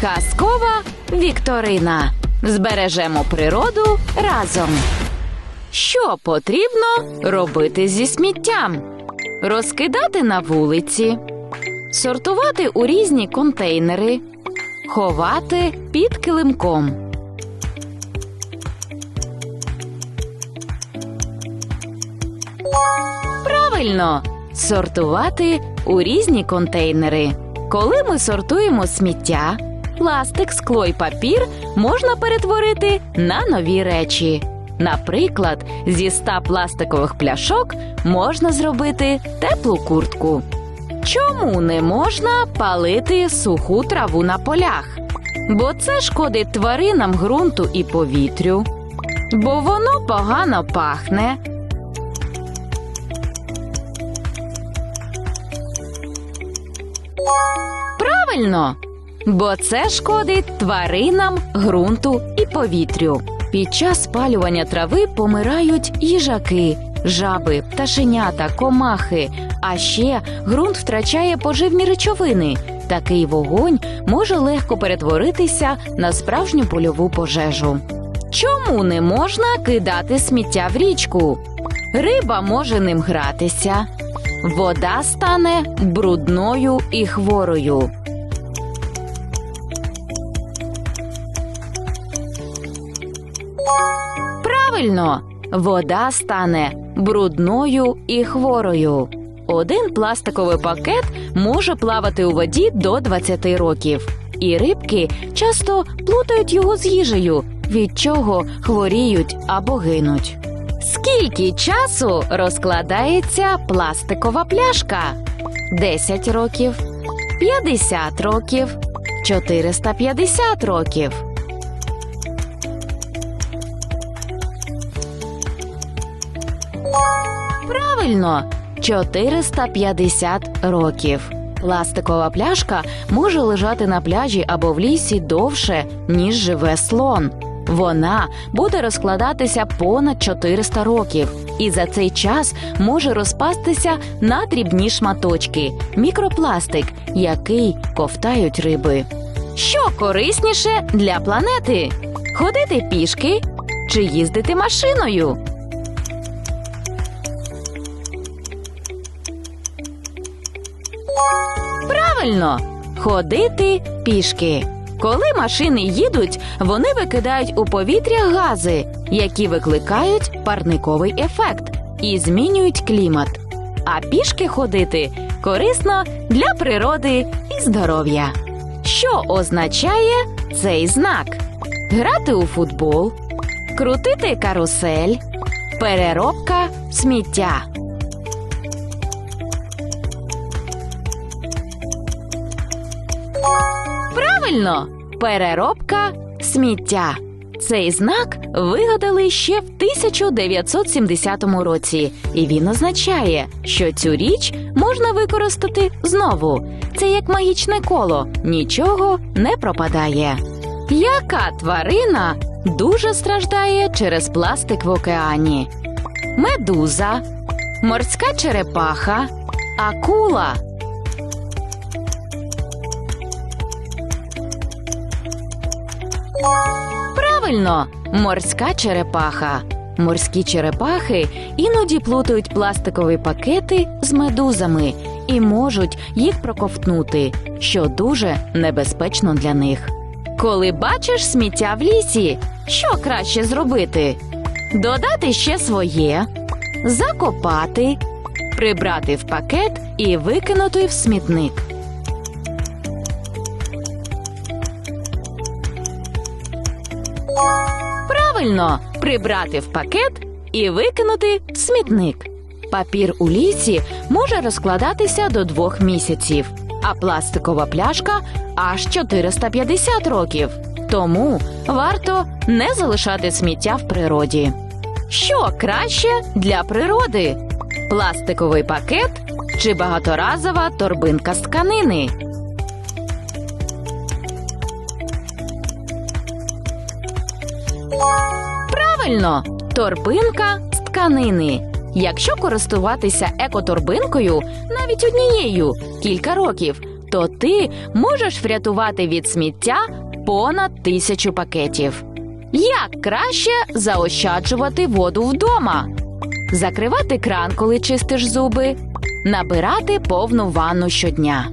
Казкова Вікторина. Збережемо природу разом. Що потрібно робити зі сміттям? Розкидати на вулиці, сортувати у різні контейнери, ховати під килимком. Правильно, сортувати у різні контейнери. Коли ми сортуємо сміття, пластик, скло і папір можна перетворити на нові речі. Наприклад, зі 100 пластикових пляшок можна зробити теплу куртку. Чому не можна палити суху траву на полях? Бо це шкодить тваринам ґрунту і повітрю, бо воно погано пахне. Правильно, бо це шкодить тваринам, ґрунту і повітрю. Під час спалювання трави помирають їжаки, жаби, пташенята, комахи. А ще ґрунт втрачає поживні речовини. Такий вогонь може легко перетворитися на справжню польову пожежу. Чому не можна кидати сміття в річку? Риба може ним гратися, вода стане брудною і хворою. Правильно, вода стане брудною і хворою. Один пластиковий пакет може плавати у воді до 20 років, і рибки часто плутають його з їжею, від чого хворіють або гинуть. Скільки часу розкладається пластикова пляшка? 10 років, 50 років, 450 років. Правильно, 450 років. Пластикова пляшка може лежати на пляжі або в лісі довше, ніж живе слон. Вона буде розкладатися понад 400 років, і за цей час може розпастися на дрібні шматочки мікропластик, який ковтають риби. Що корисніше для планети? Ходити пішки чи їздити машиною? Правильно, ходити пішки. Коли машини їдуть, вони викидають у повітря гази, які викликають парниковий ефект і змінюють клімат. А пішки ходити корисно для природи і здоров'я. Що означає цей знак? Грати у футбол, крутити карусель, переробка сміття. Правильно, переробка сміття. Цей знак вигадали ще в 1970 році, і він означає, що цю річ можна використати знову. Це як магічне коло, нічого не пропадає. Яка тварина дуже страждає через пластик в океані? Медуза, морська черепаха, акула. Правильно, морська черепаха. Морські черепахи іноді плутають пластикові пакети з медузами і можуть їх проковтнути, що дуже небезпечно для них. Коли бачиш сміття в лісі, що краще зробити? Додати ще своє, закопати, прибрати в пакет і викинути в смітник. Правильно, прибрати в пакет і викинути в смітник. Папір у лісі може розкладатися до двох місяців, а пластикова пляшка аж 450 років. Тому варто не залишати сміття в природі. Що краще для природи? Пластиковий пакет чи багаторазова торбинка з тканини? Правильно, торбинка з тканини. Якщо користуватися екоторбинкою навіть однією кілька років, то ти можеш врятувати від сміття понад тисячу пакетів. Як краще заощаджувати воду вдома? Закривати кран, коли чистиш зуби, набирати повну ванну щодня.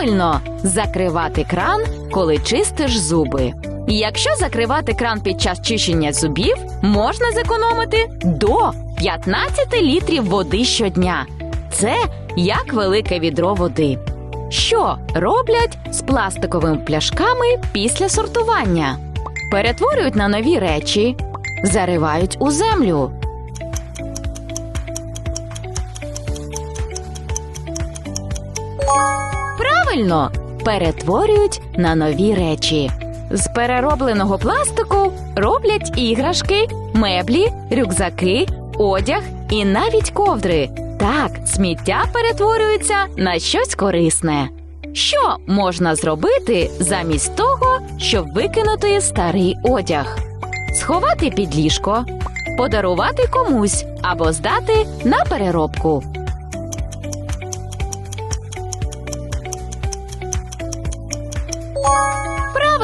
Правильно, закривати кран, коли чистиш зуби. Якщо закривати кран під час чищення зубів, можна зекономити до 15 літрів води щодня. Це як велике відро води. Що роблять з пластиковими пляшками після сортування? Перетворюють на нові речі, заривають у землю. Правильно, перетворюють на нові речі. З переробленого пластику роблять іграшки, меблі, рюкзаки, одяг і навіть ковдри. Так, сміття перетворюється на щось корисне. Що можна зробити замість того, щоб викинути старий одяг? Сховати під ліжко, подарувати комусь або здати на переробку.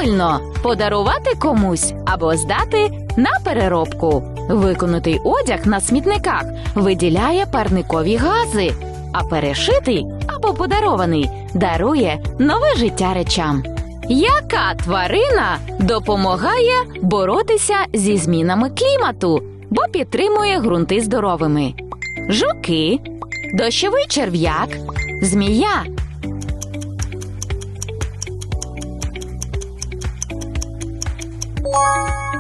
Правильно, подарувати комусь або здати на переробку. Виконутий одяг на смітниках виділяє парникові гази, а перешитий або подарований дарує нове життя речам. Яка тварина допомагає боротися зі змінами клімату, бо підтримує ґрунти здоровими? Жуки, дощовий черв'як, змія.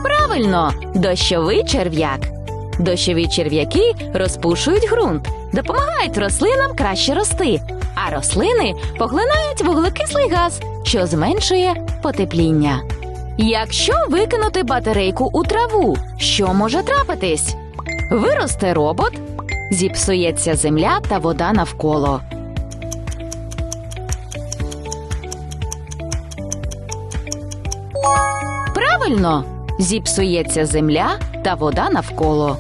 Правильно, дощовий черв'як. Дощові черв'яки розпушують ґрунт, допомагають рослинам краще рости, а рослини поглинають вуглекислий газ, що зменшує потепління. Якщо викинути батарейку у траву, що може трапитись? Виросте робот, зіпсується земля та вода навколо. Правильно, зіпсується земля та вода навколо.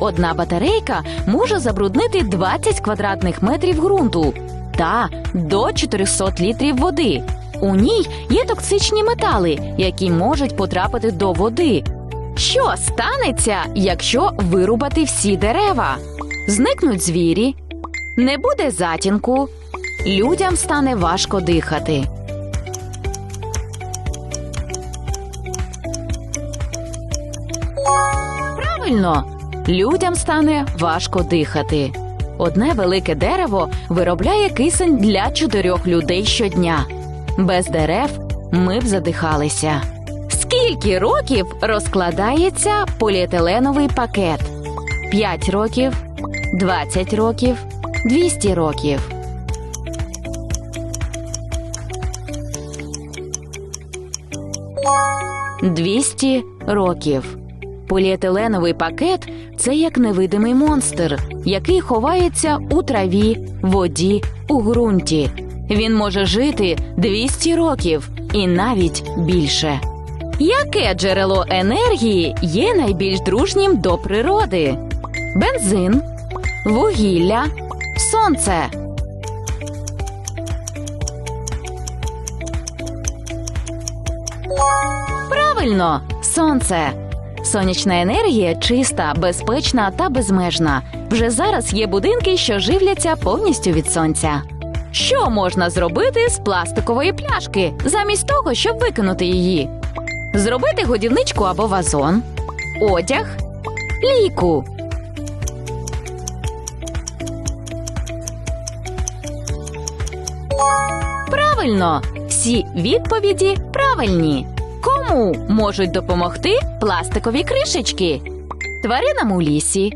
Одна батарейка може забруднити 20 квадратних метрів ґрунту та до 400 літрів води. У ній є токсичні метали, які можуть потрапити до води. Що станеться, якщо вирубати всі дерева? Зникнуть звірі, не буде затінку, людям стане важко дихати. Правильно, людям стане важко дихати. Одне велике дерево виробляє кисень для чотирьох людей щодня. Без дерев ми б задихалися. Скільки років розкладається поліетиленовий пакет? 5 років, 20 років, 200 років. Двісті років. Поліетиленовий пакет це як невидимий монстр, який ховається у траві, воді, у ґрунті. Він може жити 200 років і навіть більше. Яке джерело енергії є найбільш дружнім до природи? Бензин, вугілля, сонце. Правильно, сонце. Сонячна енергія чиста, безпечна та безмежна. Вже зараз є будинки, що живляться повністю від сонця. Що можна зробити з пластикової пляшки, замість того, щоб викинути її? Зробити годівничку або вазон, одяг, ліку. Правильно, всі відповіді правильні. Кому можуть допомогти пластикові кришечки? Тваринам у лісі,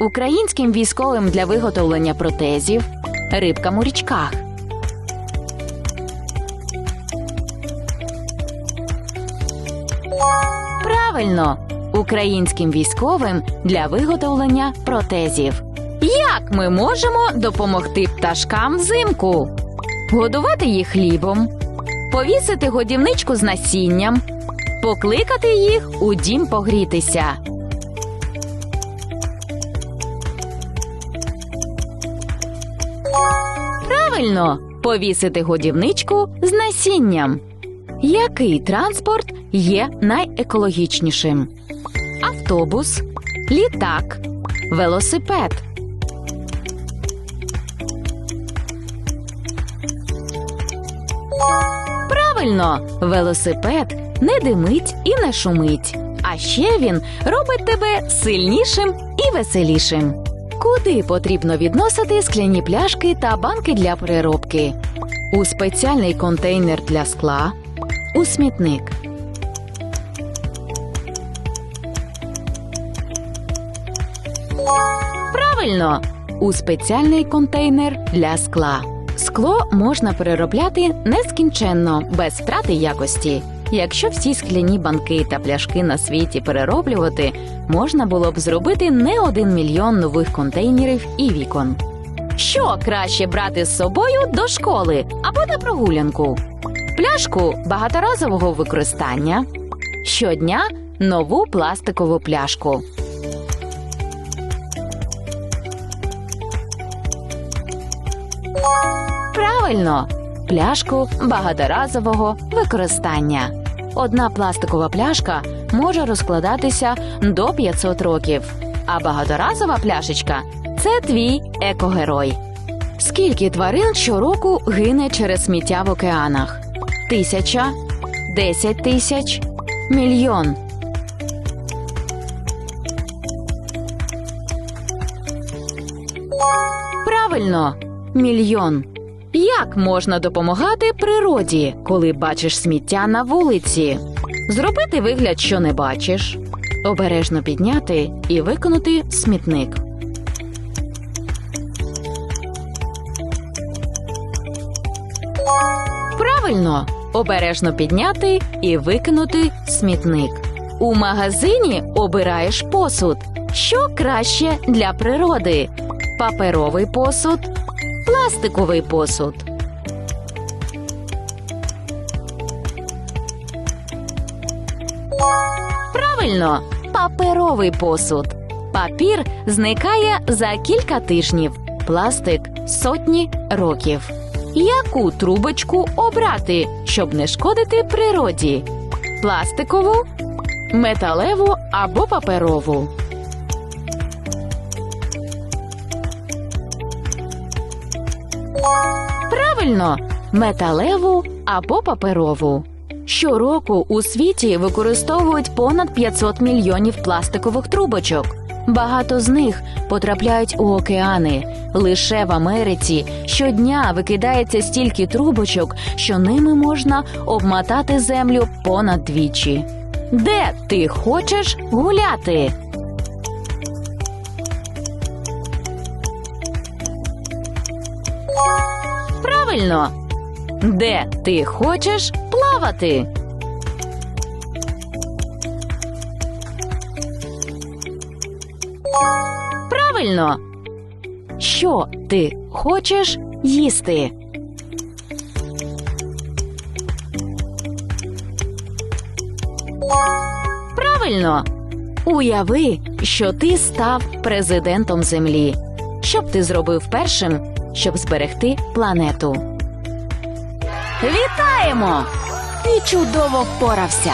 українським військовим для виготовлення протезів, рибкам у річках. Правильно, українським військовим для виготовлення протезів. Як ми можемо допомогти пташкам взимку? Годувати їх хлібом, повісити годівничку з насінням, покликати їх у дім погрітися. Правильно повісити годівничку з насінням. Який транспорт є найекологічнішим? Автобус, літак, велосипед. Правильно, велосипед не димить і не шумить. А ще він робить тебе сильнішим і веселішим. Куди потрібно відносити скляні пляшки та банки для переробки? У спеціальний контейнер для скла, у смітник. Правильно, у спеціальний контейнер для скла. Скло можна переробляти нескінченно, без втрати якості. Якщо всі скляні банки та пляшки на світі перероблювати, можна було б зробити не один мільйон нових контейнерів і вікон. Що краще брати з собою до школи або на прогулянку? Пляшку багаторазового використання. Щодня нову пластикову пляшку. Правильно, пляшку багаторазового використання. Одна пластикова пляшка може розкладатися до 500 років, а багаторазова пляшечка це твій екогерой. Скільки тварин щороку гине через сміття в океанах? Тисяча, десять тисяч, мільйон. Правильно, мільйон. Як можна допомагати природі, коли бачиш сміття на вулиці? Зробити вигляд, що не бачиш, обережно підняти і виконати смітник. Правильно, обережно підняти і викинути смітник. У магазині обираєш посуд. Що краще для природи? Паперовий посуд, пластиковий посуд. Правильно, паперовий посуд. Папір зникає за кілька тижнів, пластик сотні років. Яку трубочку обрати, щоб не шкодити природі? Пластикову, металеву або паперову? Правильно, металеву або паперову. Щороку у світі використовують понад 500 мільйонів пластикових трубочок. Багато з них потрапляють у океани. Лише в Америці щодня викидається стільки трубочок, що ними можна обмотати землю понад двічі. Де ти хочеш гуляти? Правильно. Де ти хочеш плавати? Правильно. Що ти хочеш їсти? Правильно. Уяви, що ти став президентом Землі. Що б ти зробив першим, щоб зберегти планету? Вітаємо! Ти чудово впорався!